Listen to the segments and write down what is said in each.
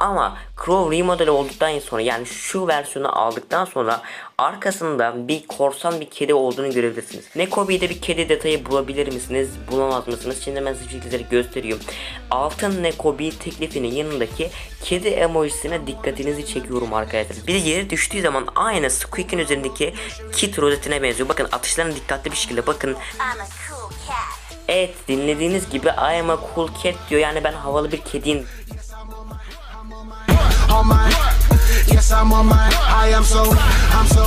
Ama Crow remodel olduktan sonra yani şu versiyonu aldıktan sonra arkasında bir korsan bir kedi olduğunu görebilirsiniz. Nekobi'de bir kedi detayı bulabilir misiniz? Bulamaz mısınız? Şimdi ben size şekilleri gösteriyorum. Altın Nekobi teklifinin yanındaki kedi emojisine dikkatinizi çekiyorum arkadaşlar. Bir de yere düştüğü zaman aynı Squeak'in üzerindeki kit rozetine benziyor. Bakın atışlarına dikkatli bir şekilde bakın. Cool. Evet dinlediğiniz gibi I am a cool cat diyor. Yani ben havalı bir kediyim. On my yes i'm on my i am so i'm so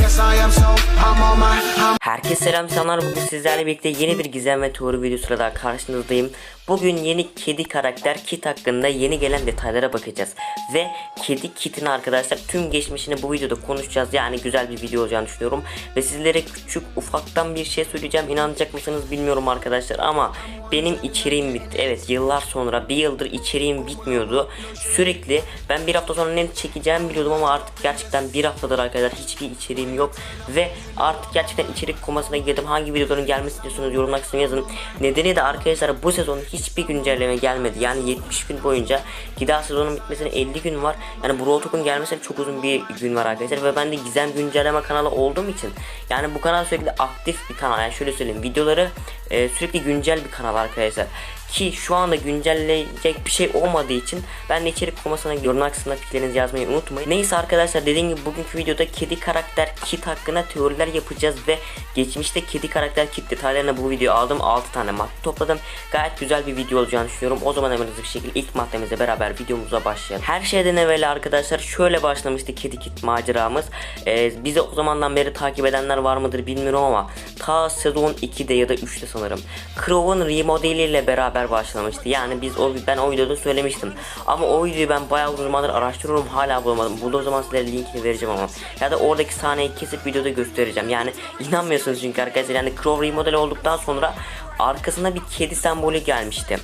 yes i am so i'm on my I'm Herkese selam selamlar bugün sizlerle birlikte yeni bir gizem ve teori videosuyla daha karşınızdayım. Bugün yeni kedi karakter Kit hakkında yeni gelen detaylara bakacağız. Ve kedi Kit'in arkadaşlar tüm geçmişini bu videoda konuşacağız. Yani güzel bir video olacağını düşünüyorum. Ve sizlere küçük ufaktan bir şey söyleyeceğim. İnanacak mısınız bilmiyorum arkadaşlar ama benim içeriğim bitti. Evet yıllar sonra bir yıldır içeriğim bitmiyordu. Sürekli ben bir hafta sonra ne çekeceğimi biliyordum ama artık gerçekten bir haftadır arkadaşlar hiçbir içeriğim yok. Ve artık gerçekten içerik komasına girdim. Hangi videoların gelmesi istiyorsunuz yorumlar kısmına yazın. Nedeni de arkadaşlar bu sezon hiçbir güncelleme gelmedi. Yani 70 gün boyunca daha sezonun bitmesine 50 gün var. Yani Brawl Talk'un gelmesine çok uzun bir gün var arkadaşlar. Ve ben de gizem güncelleme kanalı olduğum için yani bu kanal sürekli aktif bir kanal. Yani şöyle söyleyeyim videoları e, sürekli güncel bir kanal arkadaşlar. Ki şu anda güncelleyecek bir şey olmadığı için ben de içerik komasına yorumlar kısmına fikirlerinizi yazmayı unutmayın. Neyse arkadaşlar dediğim gibi bugünkü videoda kedi karakter kit hakkında teoriler yapacağız ve geçmişte kedi karakter kit detaylarına bu video aldım 6 tane madde topladım. Gayet güzel bir video olacağını düşünüyorum. O zaman hemen hızlı bir şekilde ilk maddemizle beraber videomuza başlayalım. Her şeyden evvel arkadaşlar şöyle başlamıştı kedi kit maceramız. Ee, bizi o zamandan beri takip edenler var mıdır bilmiyorum ama ta sezon 2'de ya da 3'te sanırım. Crow'un remodeliyle beraber başlamıştı. Yani biz o ben o videoda söylemiştim. Ama o videoyu ben bayağı uzun zamandır araştırıyorum hala bulamadım. O zaman sizlere linkini vereceğim ama. Ya da oradaki sahneyi kesip videoda göstereceğim. Yani inanmıyorsunuz çünkü arkadaşlar yani Crow remodel olduktan sonra arkasında bir kedi sembolü gelmişti.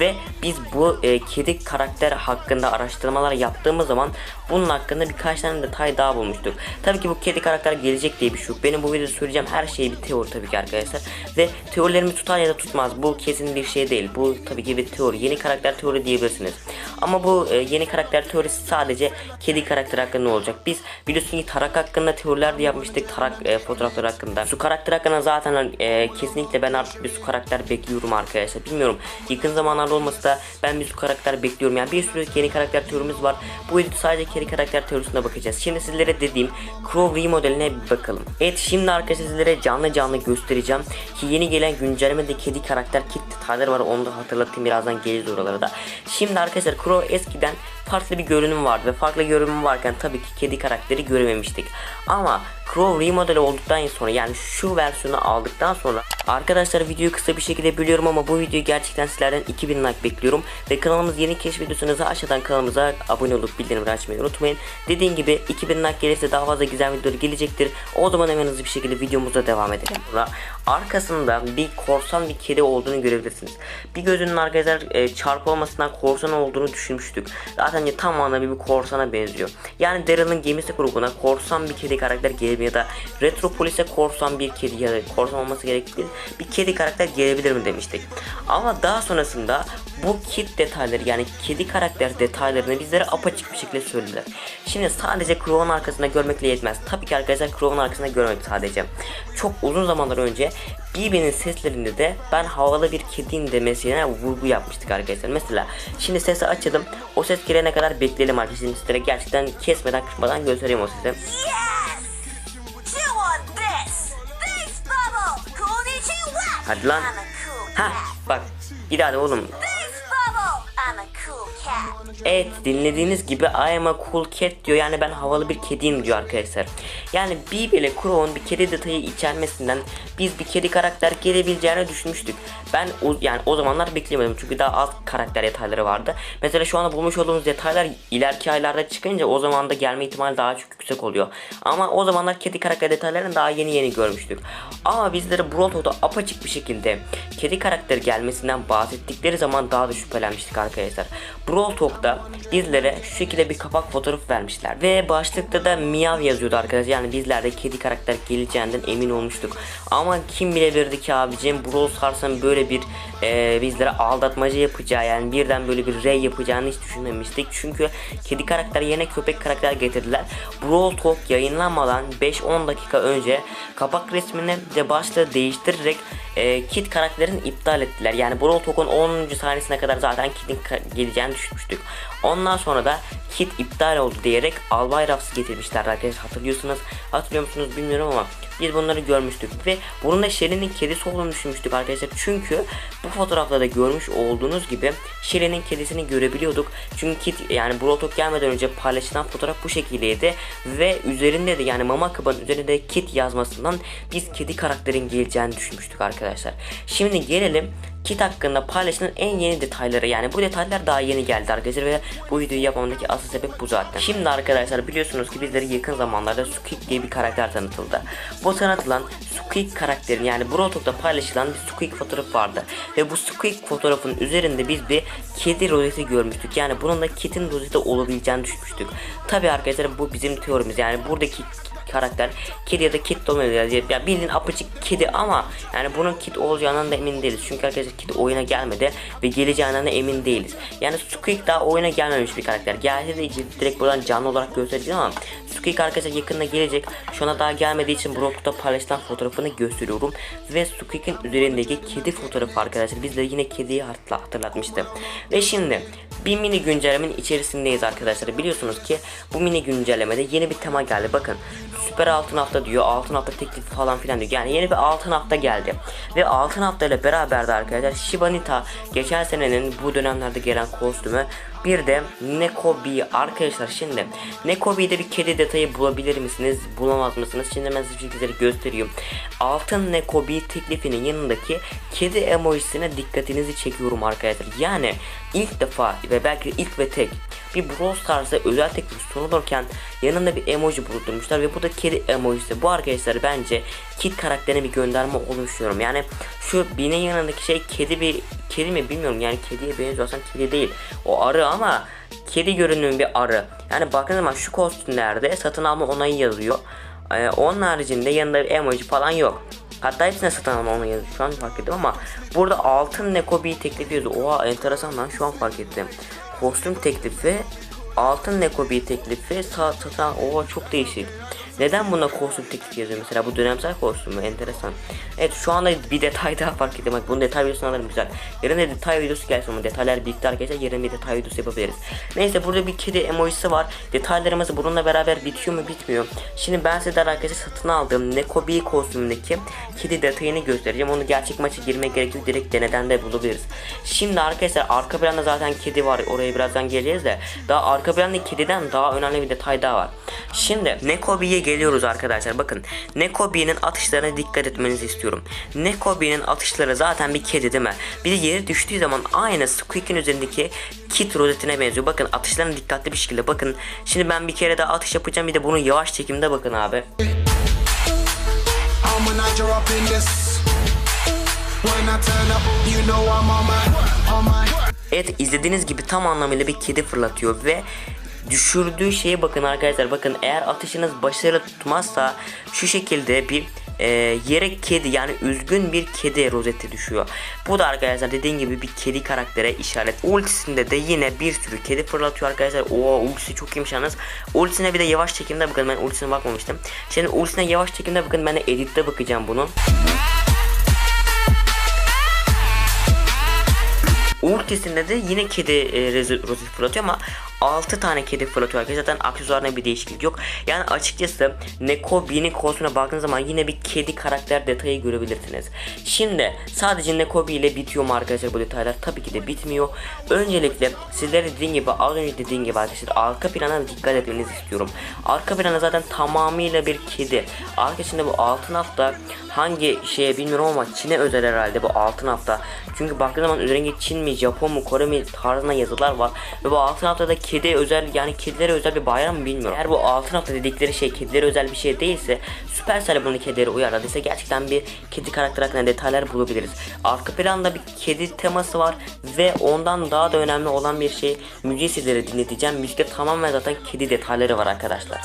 Ve biz bu e, kedi karakter hakkında araştırmalar yaptığımız zaman bunun hakkında birkaç tane detay daha bulmuştuk. Tabii ki bu kedi karakter gelecek diye bir şey yok. Benim bu videoda söyleyeceğim her şey bir teori tabii ki arkadaşlar. Ve teorilerimi tutar ya da tutmaz. Bu kesin bir şey değil. Bu tabii ki bir teori. Yeni karakter teori diyebilirsiniz. Ama bu e, yeni karakter teorisi sadece kedi karakter hakkında olacak. Biz biliyorsun ki Tarak hakkında teoriler de yapmıştık. Tarak e, fotoğrafları hakkında. Su karakter hakkında zaten e, kesinlikle ben artık bir su karakter bekliyorum arkadaşlar. Bilmiyorum. Yakın zamanlarda olmasa da ben bir su karakter bekliyorum. Yani bir sürü yeni karakter teorimiz var. Bu videoda sadece kedi karakter teorisine bakacağız. Şimdi sizlere dediğim Crow remodeline bir bakalım. Evet şimdi arkadaşlar sizlere canlı canlı göstereceğim. Ki yeni gelen güncellemede kedi karakter kit detayları var. Onu da hatırlatayım birazdan geliriz oralara da. Şimdi arkadaşlar Crow eskiden farklı bir görünüm vardı ve farklı görünüm varken tabii ki kedi karakteri görememiştik. Ama Crow remodel olduktan sonra yani şu versiyonu aldıktan sonra arkadaşlar videoyu kısa bir şekilde bölüyorum ama bu videoyu gerçekten sizlerden 2000 like bekliyorum ve kanalımız yeni keşfediyorsanız aşağıdan kanalımıza abone olup bildirimleri açmayı unutmayın. Dediğim gibi 2000 like gelirse daha fazla güzel videolar gelecektir. O zaman hemen hızlı bir şekilde videomuza devam edelim. Burada arkasında bir korsan bir kedi olduğunu görebilirsiniz. Bir gözünün arkadaşlar e, çarpı olmasından korsan olduğunu düşünmüştük. Zaten tam anlamda bir korsana benziyor. Yani Daryl'ın gemisi grubuna korsan bir kedi karakter gelebilir ya da Retropolis'e korsan bir kedi ya da korsan olması gerekli bir kedi karakter gelebilir mi demiştik. Ama daha sonrasında bu kit detayları yani kedi karakter detaylarını bizlere apaçık bir şekilde söylediler. Şimdi sadece Crow'un arkasında görmekle yetmez. Tabii ki arkadaşlar Crow'un arkasında görmek sadece. Çok uzun zamanlar önce BB'nin seslerinde de ben havalı bir kediyim demesine vurgu yapmıştık arkadaşlar. Mesela şimdi sesi açalım. O ses gelene kadar bekleyelim arkadaşlar. Sizlere gerçekten kesmeden kırpmadan göstereyim o sesi. Hadi lan. Ha bak bir daha de oğlum. Evet dinlediğiniz gibi I am a cool cat diyor yani ben havalı bir kediyim diyor arkadaşlar. Yani Bibi ile Crow'un bir kedi detayı içermesinden biz bir kedi karakter gelebileceğini düşünmüştük. Ben o, yani o zamanlar beklemedim çünkü daha az karakter detayları vardı. Mesela şu anda bulmuş olduğumuz detaylar ileriki aylarda çıkınca o zaman da gelme ihtimali daha çok yüksek oluyor. Ama o zamanlar kedi karakter detaylarını daha yeni yeni görmüştük. Ama bizlere Talk'ta apaçık bir şekilde kedi karakter gelmesinden bahsettikleri zaman daha da şüphelenmiştik arkadaşlar. Brawl Talk'ta bizlere şu şekilde bir kapak fotoğrafı vermişler. Ve başlıkta da Miyav yazıyordu arkadaşlar. Yani bizler de kedi karakter geleceğinden emin olmuştuk. Ama kim bilebilirdi ki abicim Brawl Stars'ın böyle bir e, bizlere aldatmaca yapacağı yani birden böyle bir rey yapacağını hiç düşünmemiştik. Çünkü kedi karakter yerine köpek karakter getirdiler. Brawl Talk yayınlanmadan 5-10 dakika önce kapak resmini de başlığı değiştirerek e, Kit karakterini iptal ettiler. Yani Brawl Talk'un 10. sahnesine kadar zaten Kit'in geleceğini düşünmüştük. Ondan sonra da Kit iptal oldu diyerek Albay Ruffs'ı getirmişler arkadaşlar hatırlıyorsunuz. Hatırlıyor musunuz bilmiyorum ama biz bunları görmüştük ve bunun da Shelly'nin kedisi olduğunu düşünmüştük arkadaşlar. Çünkü bu fotoğrafta da görmüş olduğunuz gibi Shelly'nin kedisini görebiliyorduk. Çünkü Kit yani Talk gelmeden önce paylaşılan fotoğraf bu şekildeydi ve üzerinde de yani mama kabının üzerinde Kit yazmasından biz kedi karakterin geleceğini düşünmüştük arkadaşlar. Şimdi gelelim Kit hakkında paylaşılan en yeni detayları yani bu detaylar daha yeni geldi arkadaşlar ve bu videoyu yapmamdaki asıl sebep bu zaten. Şimdi arkadaşlar biliyorsunuz ki bizlere yakın zamanlarda Squeak diye bir karakter tanıtıldı. Bu tanıtılan Squeak karakterin yani Brotok'ta paylaşılan bir Squeak fotoğrafı vardı. Ve bu Squeak fotoğrafın üzerinde biz bir kedi rozeti görmüştük. Yani bunun da Kit'in rozeti olabileceğini düşünmüştük. Tabi arkadaşlar bu bizim teorimiz yani buradaki karakter kedi ya da kit de olmayabilir. Ya bildiğin apaçık kedi ama yani bunun kit olacağından da emin değiliz. Çünkü arkadaşlar kit oyuna gelmedi ve geleceğinden de emin değiliz. Yani Squeak daha oyuna gelmemiş bir karakter. Gelse de direkt buradan canlı olarak göstereceğiz ama Squeak arkadaşlar yakında gelecek. Şu ana daha gelmediği için Brock'ta paylaşılan fotoğrafını gösteriyorum. Ve Squeak'in üzerindeki kedi fotoğrafı arkadaşlar bizde yine kediyi hatırla- hatırlatmıştı. Ve şimdi bir mini güncellemenin içerisindeyiz arkadaşlar. Biliyorsunuz ki bu mini güncellemede yeni bir tema geldi. Bakın süper altın hafta diyor. Altın hafta teklifi falan filan diyor. Yani yeni bir altın hafta geldi. Ve altın hafta ile beraber de arkadaşlar Shiba Nita geçen senenin bu dönemlerde gelen kostümü bir de Nekobi arkadaşlar şimdi Nekobi'de bir kedi detayı bulabilir misiniz? Bulamaz mısınız? Şimdi ben size sizlere gösteriyorum altın Nekobi teklifinin yanındaki kedi emojisine dikkatinizi çekiyorum arkadaşlar. Yani ilk defa ve belki ilk ve tek bir Brawl Stars'a özel teklif sunulurken yanında bir emoji bulundurmuşlar ve bu da kedi emojisi. Bu arkadaşlar bence Kit karakterine bir gönderme oluşuyorum yani şu binin yanındaki şey kedi bir kedi mi bilmiyorum. Yani kediye benziyor aslında kedi değil. O arı ama kedi görünümlü bir arı. Yani bakın zaman şu kostümlerde satın alma onayı yazıyor. Ee, onun haricinde yanında bir emoji falan yok. Hatta hepsine satın alma onayı yazıyor. Şu an fark ettim ama burada altın Nekobi teklifi yazıyor oha enteresan lan. Şu an fark ettim. Kostüm teklifi altın Nekobi teklifi sa- satın oha çok değişik neden buna kostüm teklifi yazıyor? Mesela bu dönemsel kostüm mü enteresan. Evet şu anda bir detay daha fark ettim. Bak bunun detay videosunu alırım. Güzel. Yarın detay videosu gelsin ama detaylar birlikte arkadaşlar. Yarın bir detay videosu yapabiliriz. Neyse burada bir kedi emojisi var. Detaylarımız bununla beraber bitiyor mu bitmiyor. Şimdi ben size arkadaşlar satın aldığım Nekobi kostümündeki kedi detayını göstereceğim. Onu gerçek maça girmek gerekiyor direkt deneden de bulabiliriz. Şimdi arkadaşlar arka planda zaten kedi var. Oraya birazdan geleceğiz de. Daha arka planda kediden daha önemli bir detay daha var. Şimdi Nekobi'ye geliyoruz arkadaşlar. Bakın Nekobi'nin atışlarına dikkat etmenizi istiyorum. Nekobi'nin atışları zaten bir kedi değil mi? Bir de yere düştüğü zaman aynı Squeak'in üzerindeki kit rozetine benziyor. Bakın atışlarına dikkatli bir şekilde bakın. Şimdi ben bir kere daha atış yapacağım. Bir de bunu yavaş çekimde bakın abi. Evet izlediğiniz gibi tam anlamıyla bir kedi fırlatıyor ve düşürdüğü şeye bakın arkadaşlar bakın eğer atışınız başarılı tutmazsa şu şekilde bir e, yere kedi yani üzgün bir kedi rozeti düşüyor. Bu da arkadaşlar dediğim gibi bir kedi karaktere işaret. Ultisinde de yine bir sürü kedi fırlatıyor arkadaşlar. Oo ultisi çok iyiymiş yalnız. Ultisine bir de yavaş çekimde bakın ben ultisine bakmamıştım. Şimdi ultisine yavaş çekimde bakın ben de editte bakacağım bunun. Ultisinde de yine kedi e, rozeti fırlatıyor ama 6 tane kedi fırlatıyor arkadaşlar. Zaten aksesuarına bir değişiklik yok. Yani açıkçası Nekobi'nin kostümüne baktığınız zaman yine bir kedi karakter detayı görebilirsiniz. Şimdi sadece Nekobi ile bitiyor mu arkadaşlar bu detaylar? Tabii ki de bitmiyor. Öncelikle sizlere dediğim gibi az önce dediğim gibi arkadaşlar arka plana dikkat etmenizi istiyorum. Arka plana zaten tamamıyla bir kedi. Arkasında bu altın hafta hangi şeye bilmiyorum ama Çin'e özel herhalde bu altın hafta. Çünkü baktığın zaman üzerinde Çin mi, Japon mu, Kore mi tarzında yazılar var. Ve bu altın haftada kedi özel yani kedilere özel bir bayram mı bilmiyorum. Eğer bu altın hafta dedikleri şey kedilere özel bir şey değilse Supercell bunu kedilere uyarladıysa gerçekten bir kedi karakter hakkında detaylar bulabiliriz. Arka planda bir kedi teması var ve ondan daha da önemli olan bir şey müziği sizlere dinleteceğim. Müzikte tamamen zaten kedi detayları var arkadaşlar.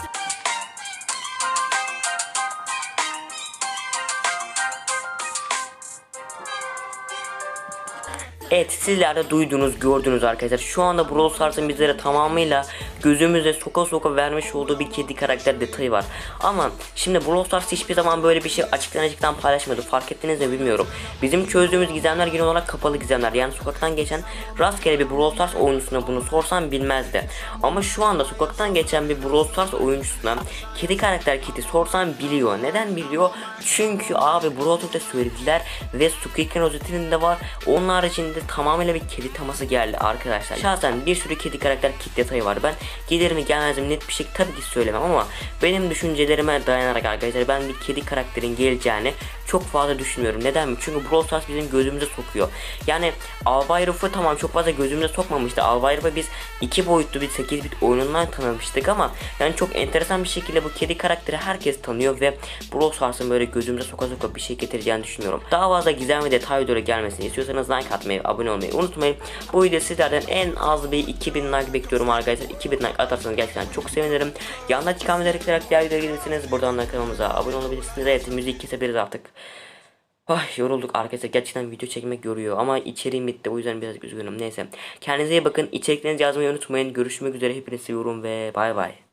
Evet sizler de duydunuz gördünüz arkadaşlar. Şu anda Brawl Stars'ın bizlere tamamıyla gözümüze soka soka vermiş olduğu bir kedi karakter detayı var. Ama şimdi Brawl Stars hiçbir zaman böyle bir şey açıktan açıktan paylaşmadı. Fark ettiniz mi bilmiyorum. Bizim çözdüğümüz gizemler genel olarak kapalı gizemler. Yani sokaktan geçen rastgele bir Brawl Stars oyuncusuna bunu sorsam bilmezdi. Ama şu anda sokaktan geçen bir Brawl Stars oyuncusuna kedi karakter kiti sorsan biliyor. Neden biliyor? Çünkü abi Brawl Talk'ta söylediler ve Squeak'in rozetinin de var. Onun haricinde tamamıyla bir kedi teması geldi arkadaşlar. Şahsen bir sürü kedi karakter kit detayı var. Ben gelir mi gelmez mi net bir şey tabii ki söylemem ama benim düşüncelerime dayanarak arkadaşlar ben bir kedi karakterin geleceğini çok fazla düşünmüyorum. Neden mi? Çünkü Brawl Stars bizim gözümüze sokuyor. Yani Albay Ruff'u tamam çok fazla gözümüze sokmamıştı. Albay Ruff'u biz iki boyutlu bir 8 bit oyunundan tanımıştık ama yani çok enteresan bir şekilde bu kedi karakteri herkes tanıyor ve Brawl Stars'ın böyle gözümüze soka soka bir şey getireceğini düşünüyorum. Daha fazla gizem ve detay videoları gelmesini istiyorsanız like atmayı, abone olmayı unutmayın. Bu video sizlerden en az bir 2000 like bekliyorum arkadaşlar. 2000 like atarsanız gerçekten çok sevinirim. Yanındaki kameraları tıklayarak diğer videoya gelirsiniz. Buradan da kanalımıza abone olabilirsiniz. Evet müzik kesebiliriz artık. Ay yorulduk arkadaşlar. Gerçekten video çekmek yoruyor ama içeriğim bitti. O yüzden biraz üzgünüm. Neyse. Kendinize iyi bakın. İçeriklerinizi yazmayı unutmayın. Görüşmek üzere. Hepinizi seviyorum ve bay bay.